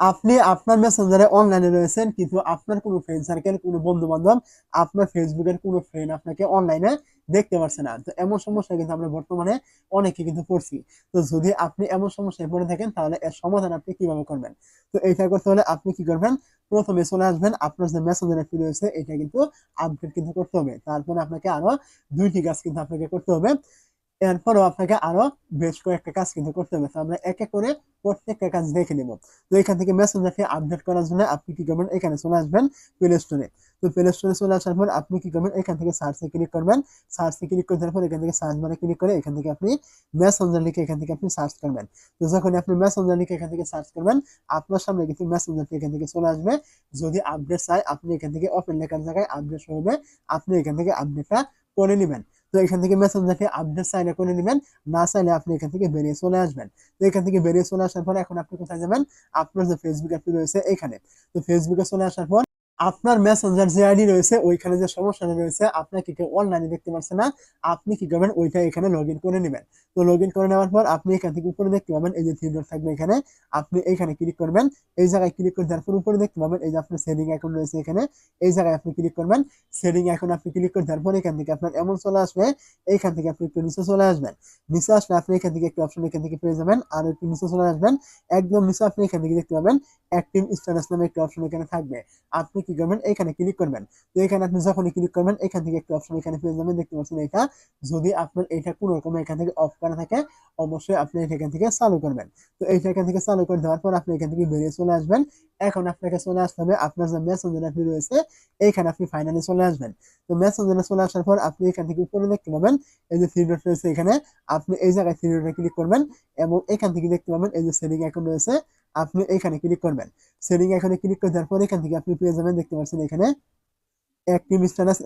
আপনি আপনার মেসেঞ্জারে অনলাইনে রয়েছেন, কিন্তু আপনার কোনো ফ্রেন্ড সার্কেল কোনো বন্ধু বান্ধব আপনার ফেসবুকের কোনো ফ্রেন্ড আপনাকে অনলাইনে দেখতে পারছে না। তো এমন সমস্যা কিন্তু আমরা বর্তমানে অনেকে কিন্তু পড়ছি। তো যদি আপনি এমন সমস্যায় পড়ে থাকেন, তাহলে এর সমাধান আপনি কীভাবে করবেন? তো এইটা করতে হলে আপনি কি করবেন? প্রথমে চলে আসবেন, আপনার যে মেসেঞ্জার অ্যাপটি রয়েছে, এটা কিন্তু আপডেট কিন্তু করতে হবে। তারপরে আপনাকে আরও দুইটি কাজ কিন্তু আপনাকে করতে হবে। এরপরও আপনাকে আরও বেশ কয়েকটা কাজ কিন্তু করতে হবে। আমরা এক করে প্রত্যেকটা কাজ দেখে নিব। তো এখান থেকে মেসেঞ্জারকে আপডেট করার জন্য আপনি কি করবেন এখানে চলে আসবেন প্লে স্টোরে তো প্লে স্টোরে চলে আসার পর আপনি কি করবেন এখান থেকে সার্চে ক্লিক করবেন। সার্চে ক্লিক করে দেওয়ার পর এখান থেকে সার্চ বারে ক্লিক করে এখান থেকে আপনি মেসেঞ্জার লিখে এখান থেকে আপনি সার্চ করবেন। তো যখন আপনি মেসেঞ্জার লিখে এখান থেকে সার্চ করবেন, আপনার সামনে কিন্তু মেসেঞ্জারটি এখান থেকে চলে আসবে। যদি আপডেট চাই আপনি এখান থেকে ওপেন লেখার জায়গায় আপডেট হবে আপনি এখান থেকে আপডেটটা করে নেবেন। তো এখান থেকে মেসেজ মেসেঞ্জারকে আপডেট চাইলে করে নেবেন, না চাইলে আপনি এখান থেকে বেরিয়ে চলে আসবেন। তো এখান থেকে বেরিয়ে চলে আসার পর এখন আপনি কোথায় যাবেন? আপনার যে ফেসবুক অ্যাপটি রয়েছে এখানে। তো ফেসবুকে চলে আসার পর আপনার মেসেঞ্জার যে আইডি রয়েছে, ওইখানে যে সমস্যাটা রয়েছে আপনাকে কেউ অনলাইনে দেখতে পারছে না, আপনি কি করবেন, ওইটা এখানে লগ করে নেবেন। তো লগ করে নেওয়ার পর আপনি এখান থেকে উপরে দেখতে পাবেন, এই যে থ্রি ডট থাকবে এখানে, আপনি এইখানে ক্লিক করবেন, এই জায়গায় ক্লিক করে দেওয়ার পর উপরে দেখতে পাবেন, এই যে আপনার সেভিং অ্যাকাউন্ট রয়েছে এখানে, এই জায়গায় আপনি ক্লিক করবেন সেভিং এখন আপনি ক্লিক করে দেওয়ার পর এখান থেকে আপনার এমন চলে আসবে, এইখান থেকে আপনি একটু নিচে চলে আসবেন। নিচে আসলে আপনি এখান থেকে একটি অপশন এখান থেকে পেয়ে যাবেন, আর একটু নিচে চলে আসবেন, একদম নিচে আপনি এখান থেকে দেখতে পাবেন অ্যাক্টিভ স্ট্যাটাস নামে একটি অপশন এখানে থাকবে। আপনি কি করবেন? এখানে ক্লিক করবেন। তো এখানে আপনি যখনই ক্লিক করবেন, এখান থেকে একটি অপশন এখানে পেয়ে যাবেন। দেখতে পাচ্ছেন এটা। যদি আপনার এটা কোনো রকম এখান থেকে অফ করা থাকে, অবশ্যই আপনি এটা এখান থেকে চালু করবেন। তো এইটা এখান থেকে চালু করে দেওয়ার পর আপনি এখান থেকে বেরিয়ে চলে আসবেন। এখন আপনাকে চলে আসতে হবে আপনার যে মেসেঞ্জার অ্যাপটি রয়েছে এইখানে আপনি ফাইনালি চলে আসবেন। তো মেসেঞ্জারে চলে আসার পর আপনি এখান থেকে উপরে দেখতে পাবেন, এই যে থ্রি ডট রয়েছে এখানে। আপনি এই জায়গায় থ্রি ডটে ক্লিক করবেন এবং এখান থেকে দেখতে পাবেন, এই যে সেটিং অ্যাকাউন্ট রয়েছে। আপনি এখানে ক্লিক করবেন। সেলিং এখানে ক্লিক করে দেওয়ার পর এখান থেকে আপনি পেয়ে যাবেন, দেখতে পাচ্ছেন এখানে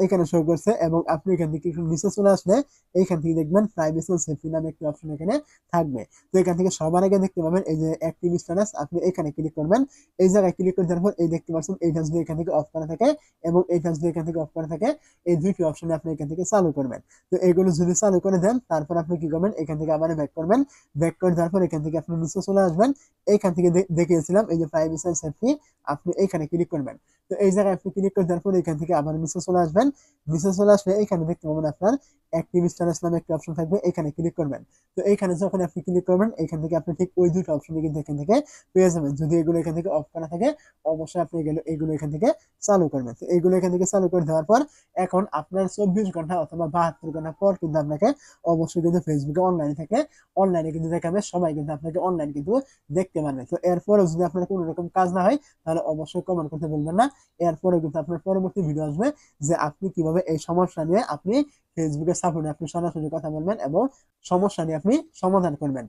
এখানে শো করছে এবং আপনি এখান থেকে একটু নিচে চলে আসলে এইখান থেকে দেখবেন প্রাইভেসি ও সেফটি নামে একটি অপশন এখানে থাকবে। তো এখান থেকে সবার আগে দেখতে পাবেন এই যে অ্যাক্টিভ স্ট্যাটাস আপনি এখানে ক্লিক করবেন। এই জায়গায় ক্লিক করে দেওয়ার পর এই দেখতে পাচ্ছেন এই এখান থেকে অফ করা থাকে এবং এই এখান থেকে অফ করা থাকে। এই দুইটি অপশনে আপনি এখান থেকে চালু করবেন। তো এইগুলো যদি চালু করে দেন, তারপর আপনি কি করবেন? এখান থেকে আবার ব্যাক করবেন। ব্যাক করে দেওয়ার পর এখান থেকে আপনি নিচে চলে আসবেন। থেকে দেখিয়েছিলাম এই যে প্রাইভেসি সেফটি আপনি এখানে ক্লিক করবেন। তো এই জায়গায় আপনি ক্লিক করে দেওয়ার পর এখান থেকে আবার নিচে চলে আসবেন নিচে চলে আসলে এখানে দেখতে পাবেন আপনার অ্যাক্টিভ স্ট্যাটাস নামে একটা অপশন থাকবে, এখানে ক্লিক করবেন। তো এইখানে যখন আপনি ক্লিক করবেন, এখান থেকে আপনি ঠিক ওই দুটো অপশন কিন্তু এখান থেকে পেয়ে যাবেন। যদি এগুলো এখান থেকে অফ করা থাকে, অবশ্যই আপনি এগুলো এগুলো এখান থেকে চালু করবেন। তো এগুলো এখান থেকে চালু করে দেওয়ার পর, এখন আপনার চব্বিশ ঘণ্টা অথবা বাহাত্তর ঘণ্টা পর কিন্তু আপনাকে অবশ্যই কিন্তু ফেসবুকে অনলাইনে থাকে অনলাইনে কিন্তু দেখাবে, সবাই কিন্তু আপনাকে অনলাইন কিন্তু দেখতে পারবে। তো এরপরেও যদি আপনার কোনো রকম কাজ না হয়, তাহলে অবশ্যই কমেন্ট করতে বলবেন না। এরপরেও কিন্তু আপনার পরবর্তী ভিডিও আসবে যে আপনি কীভাবে এই সমস্যা নিয়ে আপনি ফেসবুকে সাপোর্টে আপনি সরাসরি কথা বলবেন এবং সমস্যা নিয়ে আপনি সমাধান করবেন।